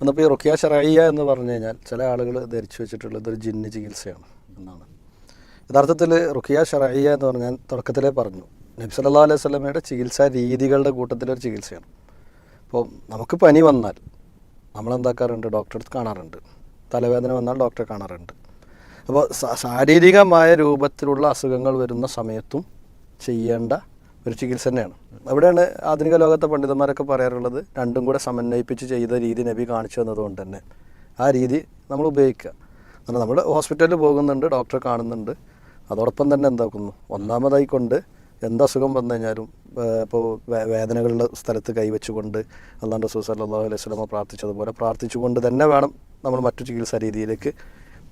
എന്നപ്പോൾ ഈ റുക്കിയ ഷറയ്യ എന്ന് പറഞ്ഞു കഴിഞ്ഞാൽ ചില ആളുകൾ ധരിച്ചു വെച്ചിട്ടുള്ളത് ഒരു ജിന്ന് ചികിത്സയാണ് എന്നാണ്. യഥാർത്ഥത്തിൽ റുക്കിയ ഷറയ്യ എന്ന് പറഞ്ഞാൽ തുടക്കത്തിലേ പറഞ്ഞു. നബി സല്ലല്ലാഹു അലൈഹി സ്വലമയുടെ ചികിത്സാ രീതികളുടെ കൂട്ടത്തിലൊരു ചികിത്സയാണ്. അപ്പോൾ നമുക്ക് പനി വന്നാൽ നമ്മളെന്താക്കാറുണ്ട്? ഡോക്ടറെ കാണാറുണ്ട്. തലവേദന വന്നാൽ ഡോക്ടറെ കാണാറുണ്ട്. അപ്പോൾ ശാരീരികമായ രൂപത്തിലുള്ള അസുഖങ്ങൾ വരുന്ന സമയത്തും ചെയ്യേണ്ട ഒരു ചികിത്സ തന്നെയാണ്. അവിടെയാണ് ആധുനിക ലോകത്തെ പണ്ഡിതന്മാരൊക്കെ പറയാറുള്ളത് രണ്ടും കൂടെ സമന്വയിപ്പിച്ച് ചെയ്ത രീതി നബി കാണിച്ചു തന്നതുകൊണ്ട് തന്നെ. ആ രീതി നമ്മൾ ഉപയോഗിക്കുക. കാരണം നമ്മൾ ഹോസ്പിറ്റലിൽ പോകുന്നുണ്ട് ഡോക്ടറെ കാണുന്നുണ്ട്. അതോടൊപ്പം തന്നെ എന്താക്കുന്നു? ഒന്നാമതായി കൊണ്ട് എന്ത് അസുഖം വന്നു കഴിഞ്ഞാലും ഇപ്പോൾ വേദനകളുടെ സ്ഥലത്ത് കൈവച്ചുകൊണ്ട് അള്ളാഹ് റസൂൽ സല്ലല്ലാഹു അലൈഹി സ്വലമ പ്രാർത്ഥിച്ചതുപോലെ പ്രാർത്ഥിച്ചുകൊണ്ട് തന്നെ വേണം നമ്മൾ മറ്റു ചികിത്സാ രീതിയിലേക്ക്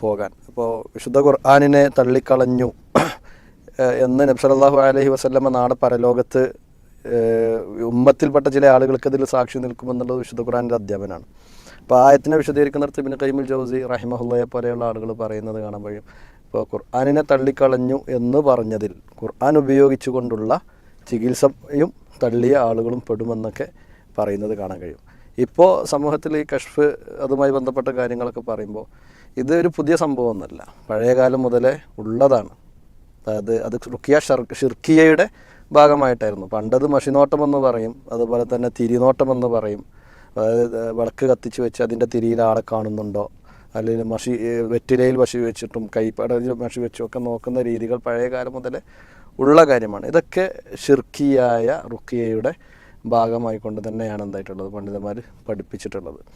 പോകാൻ. അപ്പോൾ വിശുദ്ധ ഖുർആാനിനെ തള്ളിക്കളഞ്ഞു എന്ന് നബി സല്ലല്ലാഹു അലൈഹി വസല്ലമ നാളെ പരലോകത്ത് ഉമ്മത്തിൽപ്പെട്ട ചില ആളുകൾക്ക് അതിൽ സാക്ഷി നിൽക്കുമെന്നുള്ളത് വിശുദ്ധ ഖുറാന്റെ അധ്യാപനമാണ്. അപ്പോൾ ആയത്തിനെ വിശദീകരിക്കുന്നിടത്ത് പിന്നെ കൈമുൽ ജൗസി റഹിമഹുല്ലയെ പോലെയുള്ള ആളുകൾ പറയുന്നത് കാണാൻ കഴിയും. ഇപ്പോൾ ഖുർആാനിനെ തള്ളിക്കളഞ്ഞു എന്ന് പറഞ്ഞതിൽ ഖുർആൻ ഉപയോഗിച്ചുകൊണ്ടുള്ള ചികിത്സയും തള്ളിയ ആളുകളും പെടുമെന്നൊക്കെ പറയുന്നത് കാണാൻ കഴിയും. ഇപ്പോൾ സമൂഹത്തിൽ ഈ കഷ്ഫ് അതുമായി ബന്ധപ്പെട്ട കാര്യങ്ങളൊക്കെ പറയുമ്പോൾ ഇത് ഒരു പുതിയ സംഭവമൊന്നുമല്ല. പഴയ കാലം മുതലേ ഉള്ളതാണ്. അതായത് അത് റുക്കിയ ഷർ ഷിർക്കിയയുടെ ഭാഗമായിട്ടായിരുന്നു. പണ്ടത് മഷിനോട്ടം എന്ന് പറയും അതുപോലെ തന്നെ തിരിനോട്ടം എന്ന് പറയും അതായത് വിളക്ക് കത്തിച്ച് വെച്ച് അതിന്റെ തിരിയിൽ ആളെ കാണുന്നുണ്ടോ? അല്ലെങ്കിൽ മഷി വെറ്റിലയിൽ മഷി വെച്ചിട്ടും കൈപ്പടയിൽ മഷി വെച്ചും ഒക്കെ നോക്കുന്ന രീതികൾ പഴയ കാലം മുതൽ ഉള്ള കാര്യമാണ്. ഇതൊക്കെ ഷിർക്കിയായ റുക്കിയയുടെ ഭാഗമായിക്കൊണ്ട് തന്നെയാണ് എന്തായിട്ടുള്ളത് പണ്ഡിതന്മാർ പഠിപ്പിച്ചിട്ടുള്ളത്.